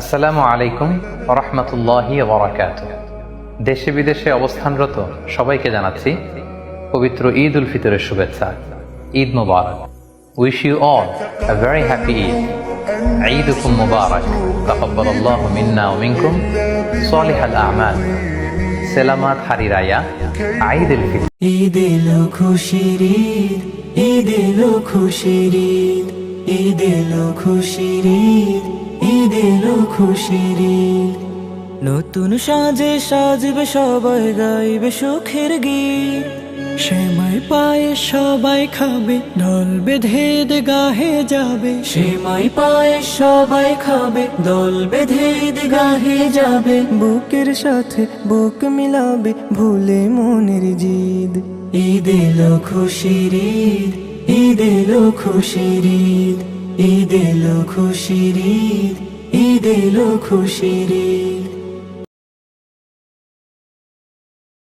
আসসালামু আলাইকুম রহমতুল্লাহি ওবরাকাত দেশে বিদেশে অবস্থানরত সবাইকে জানাচ্ছি পবিত্র ঈদ উল ফিতরের শুভেচ্ছা। ঈদ মুবারক। Wish you all a very happy Eid ঈদুকুম মুবারক। তাকাব্বাল আল্লাহু সেলামাত হারিরায়া ঈদ উল ফিতর। ঈদ ঈদ ঈদ ঈদ। ঈদ এলো খুশির নতুন সাজে সাজবে সবাই গাইবে সুখের গীত। সেমাই পায়ে সবাই খাবে দল বেঁধে গাহে যাবে। সেমাই পায়ে সবাই খাবে দল বেঁধে গাহে যাবে। বুকের সাথে বুক মিলাবে ভুলে মনের জিদ। ঈদ এলো খুশির ঈদ ঈদ এলো খুশির ঈদ ঈদ এলো খুশির ঈদ। ঈদ খুশি ঈদ